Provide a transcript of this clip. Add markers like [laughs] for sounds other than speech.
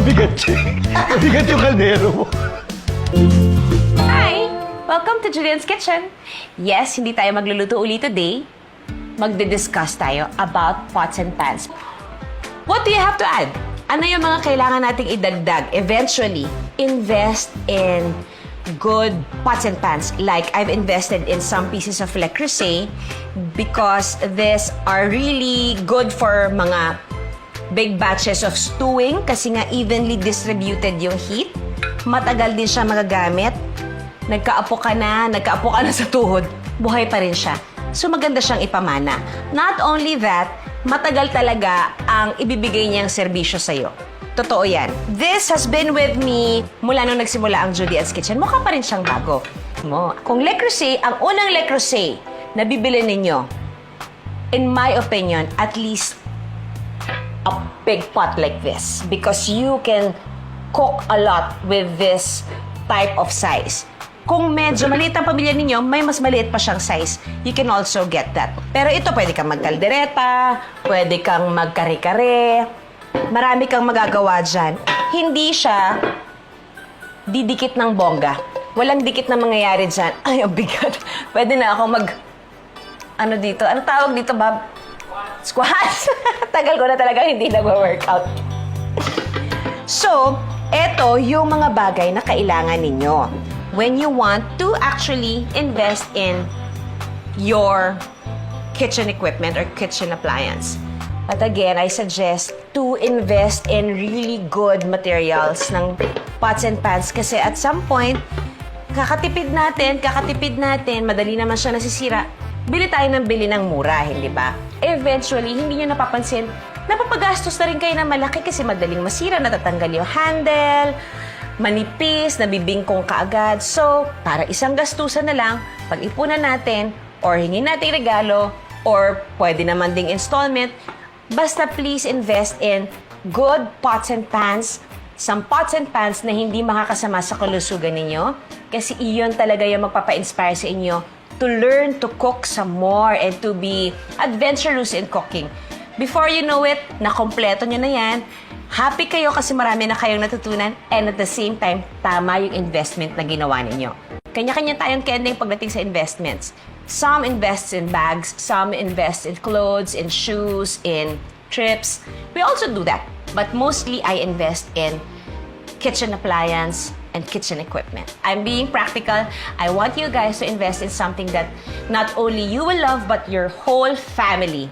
Mabigat yun. Mabigat yung kaldero mo. Hi! Welcome to Julian's Kitchen. Yes, hindi tayo magluluto uli today. Magdi-discuss tayo about pots and pans. What do you have to add? Ano yung mga kailangan nating idagdag? Eventually, invest in good pots and pans. Like, I've invested in some pieces of Le Creuset because these are really good for mga big batches of stewing kasi nga evenly distributed yung heat. Matagal din siya magagamit. Nagkaapo ka na, nagkaapo ka na sa tuhod, buhay pa rin siya. So maganda siyang ipamana. Not only that, matagal talaga ang ibibigay niyang serbisyo sa'yo. Totoo yan. This has been with me mula nung nagsimula ang Juliet's Kitchen. Mukha pa rin siyang bago. Mo. Kung Le Creuset, ang unang Le Creuset na bibili ninyo, in my opinion, at least a big pot like this because you can cook a lot with this type of size. Kung medyo maliit ang pamilya ninyo, may mas maliit pa siyang size. You can also get that. Pero ito, pwede kang magkaldereta, pwede kang magkare-kare, marami kang magagawa dyan. Hindi siya didikit ng bongga. Walang dikit na mangyayari dyan. [laughs] Ay, ang bigat. Pwede na ako mag... Ano dito? Ano tawag dito, Bob? Squats. [laughs] Tagal ko na talaga hindi nag-workout. So, eto yung mga bagay na kailangan ninyo when you want to actually invest in your kitchen equipment or kitchen appliance. But again, I suggest to invest in really good materials ng pots and pans kasi at some point, kakatipid natin, kakatipid natin, madali naman siya nasisira. Bili tayo ng bili ng mura, hindi ba? Eventually, hindi nyo napapansin, napapagastos na rin kayo ng malaki kasi madaling masira, natatanggal yung handle, manipis, nabibingkong kaagad. So, para isang gastusan na lang, pag-ipunan natin, or hingin natin regalo, or pwede naman ding installment, basta please invest in good pots and pans, some pots and pans na hindi makakasama sa kalusugan ninyo, kasi iyon talaga yung magpapa-inspire sa inyo to learn to cook some more and to be adventurous in cooking. Before you know it, nakompleto nyo na yan. Happy kayo kasi marami na kayong natutunan and at the same time, tama yung investment na ginawa ninyo. Kanya-kanya tayong kending pagdating sa investments. Some invest in bags, some invest in clothes, in shoes, in trips. We also do that. But mostly, I invest in kitchen appliance and kitchen equipment. I'm being practical. I want you guys to invest in something that not only you will love, but your whole family